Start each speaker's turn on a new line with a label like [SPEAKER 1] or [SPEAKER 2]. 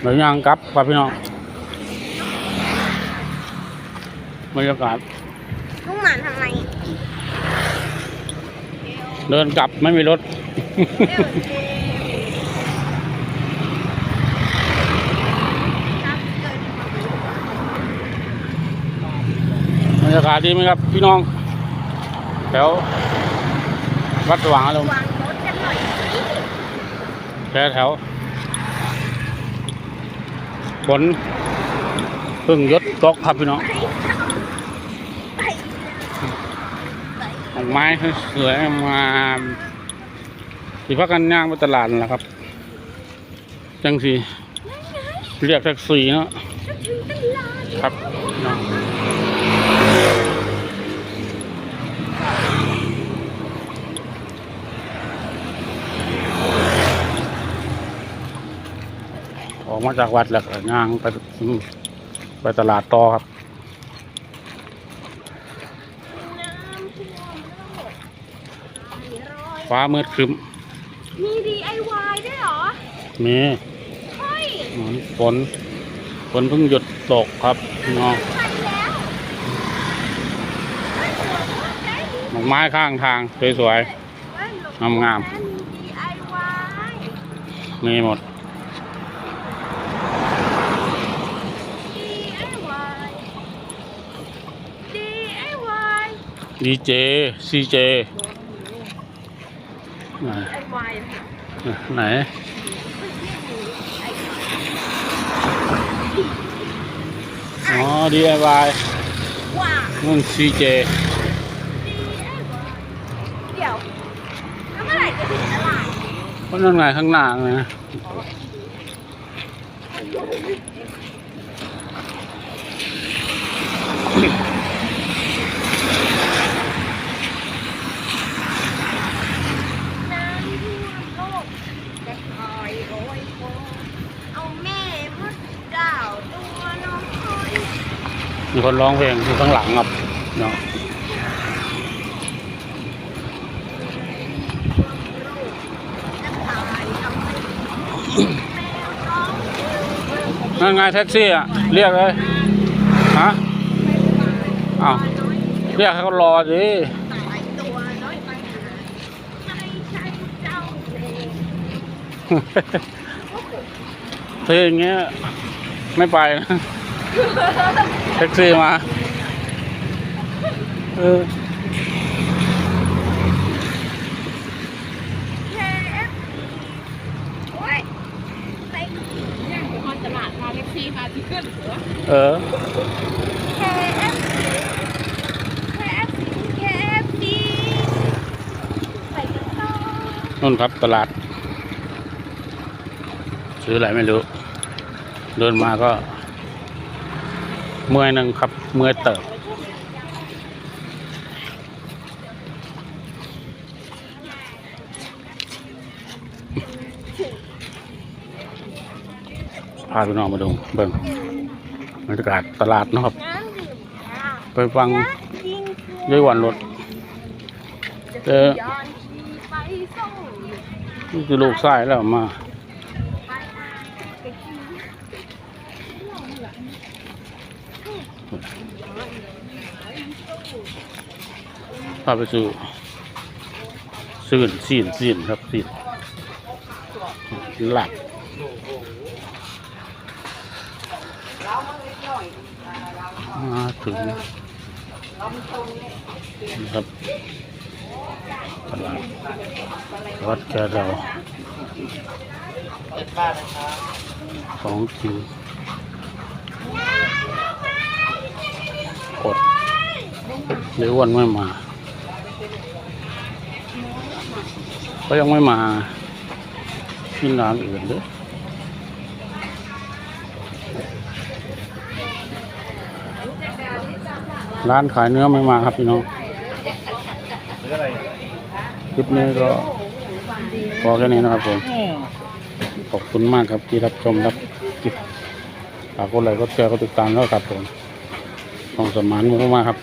[SPEAKER 1] เดี๋ยวย่างกลับครับพี่น้องบรรยากาศ
[SPEAKER 2] ลุงหมานทำไม
[SPEAKER 1] เดินกลับไม่มีรถ
[SPEAKER 2] เอวเจครับเกิด
[SPEAKER 1] บรรยากาศดีไหมครับ พี่น้อง แถววัดสว่างอารมณ์
[SPEAKER 2] วางรถกันหน่อยสิ
[SPEAKER 1] แถวแถว ฝนเพิ่งยศตกครับพี่น้อง
[SPEAKER 2] ไปไป
[SPEAKER 1] ดอกไม้สวยมาสิพักกันย่างไปตลาดนั่นแหละครับ จังสีเรียกแท็กซี่เนาะครับ องออกมาจากวัดแล้วก็ย่างไปไปตลาดต่อครับ
[SPEAKER 2] น้ำท่วมโลกมีรอย
[SPEAKER 1] ฟ้ามืดครึ้ม
[SPEAKER 2] มี DIY ด้วยเหรอ
[SPEAKER 1] มี
[SPEAKER 2] เฮ้ย
[SPEAKER 1] ฝนฝนเพิ่งหยุดตกครับพี่น้อง
[SPEAKER 2] ทันแล้วเฮ้ยสวยมากได้ดี
[SPEAKER 1] ดอกไม้ข้างทางสวย
[SPEAKER 2] เฮ้ยหลบ
[SPEAKER 1] งาม
[SPEAKER 2] มี DIY
[SPEAKER 1] ๆมีหมด
[SPEAKER 2] DIY DIY
[SPEAKER 1] ดีเจซีเจไหนอ๋อ DIY
[SPEAKER 2] ว้า
[SPEAKER 1] นู่น CJ
[SPEAKER 2] เดี๋ยวแล้วเมื่อไหร่จะถึงตลาด
[SPEAKER 1] เพราะนั่นไงข้างหน้าเลยนะ
[SPEAKER 2] น้ำท่วมโลกจะคอยโรยโคเอาแม่มดเก่าตัวน้องคอย
[SPEAKER 1] มีคนร้องเพลงอยู่ข้างหลังครับเนาะ
[SPEAKER 2] จะตายทำให้แมวร้อง
[SPEAKER 1] นั่นไงแท็กซี่อะ เรียกเลย ฮะอ้าวเรียกให้เขารอสิ
[SPEAKER 2] ตายตัวน้อยไปหาไม่ใช่เจ้าเอง
[SPEAKER 1] เธออย่างเงี้ย ไม่ไปนะ แท็กซี่มาเออ
[SPEAKER 2] KF โอ้ยเต็ง
[SPEAKER 3] ย่างไปคอนตลาดมาแท็กซี่มาที่ขึ้นหัว
[SPEAKER 1] เออ
[SPEAKER 2] KF KFC KFC ไปกันต่อ
[SPEAKER 1] นู่นครับตลาด ซื้ออะไรไม่รู้ เดินมาก็ เมื่อยหนึ่งครับ เมื่อยเติบพาพี่น้องมาดูเบิ่งบรรยากาศตลาดนะครับ ไปฟัง
[SPEAKER 2] ยิง
[SPEAKER 1] ย้อยวันรถเจอ
[SPEAKER 2] ย้อนขี่ไปส่ง
[SPEAKER 1] นี่คือลูกไส้แล้วมา
[SPEAKER 2] ไปมาไปกิน
[SPEAKER 1] พาไปซื้อซื้อซีนซีนครับซีนหลักมาถึงนะครับตลาดวัดแกเราของกิน กดหรือวันไม่มาก็ยังไม่มาที่ร้านอื่นเลยร้านขายเนื้อไม่มาครับพี่น้องคลิปนี้ก็พอแค่นี้นะครับผม ขอบคุณมากครับที่รับชมรับคลิปฝากกดไลค์กดแชร์กดติดตามแล้วครับผม ของสมานมากครับ